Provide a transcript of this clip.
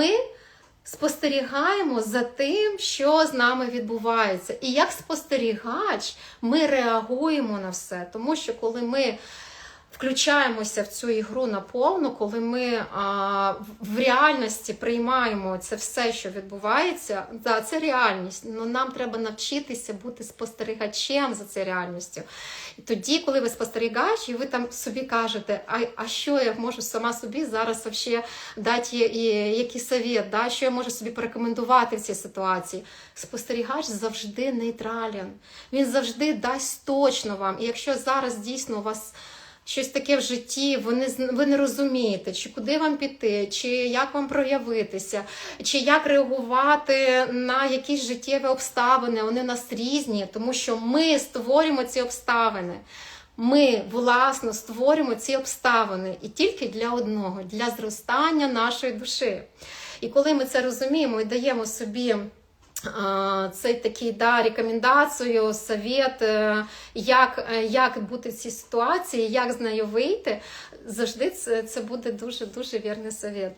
Ми спостерігаємо за тим, що з нами відбувається. І як спостерігач ми реагуємо на все. Тому що коли ми включаємося в цю ігру наповну, коли ми а, в- реальності приймаємо це все, що відбувається, да, це реальність. Ну нам треба навчитися бути спостерігачем за цією реальністю. І тоді, коли ви спостерігач, і ви там собі кажете, а, а що я можу сама собі зараз вообще дати який совет, да? що я можу собі порекомендувати в цій ситуації. Спостерігач завжди нейтрален. Він завжди дасть точно вам. І якщо зараз дійсно у вас щось таке в житті, ви не, ви не розумієте, чи куди вам піти, чи як вам проявитися, чи як реагувати на якісь життєві обставини. Вони нас різні, тому що ми створюємо ці обставини. Ми власно створюємо ці обставини і тільки для одного для зростання нашої душі. І коли ми це розуміємо і даємо собі а, цей такий да, рекомендацію, совет, е, як, е, як бути в цій ситуації, як з нею вийти, завжди це, це буде дуже дуже вірний совет.